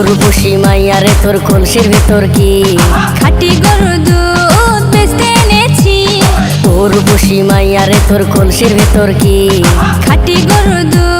উর্বশী মাইয়ারে তোর কলসির ভেতর কি? খাটি গরু দুধ বেচতে এনেছি। উর্বশী মাইয়ারে তোর কলসির ভেতর কি? খাটি গরু দুধ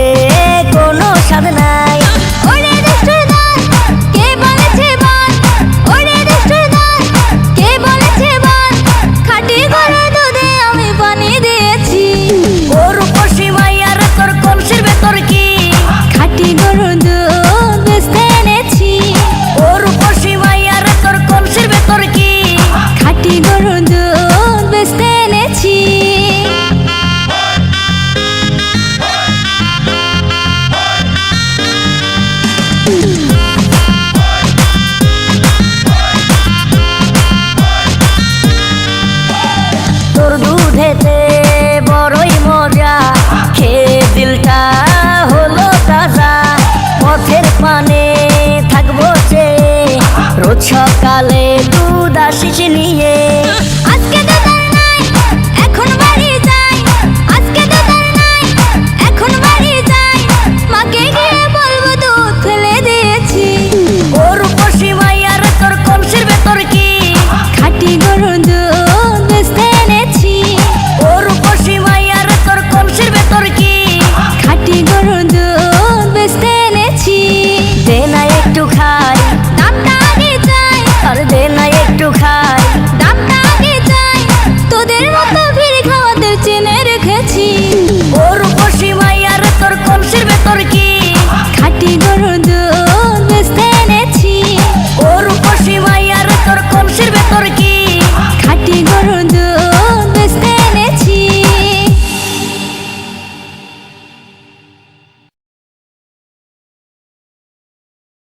তোর দুধেতে বড়ই মজা। খেয়ে দিলটা তাজা। পথের পানে থাকব যে। রোজ সকালে দুধ আসিস নিয়ে।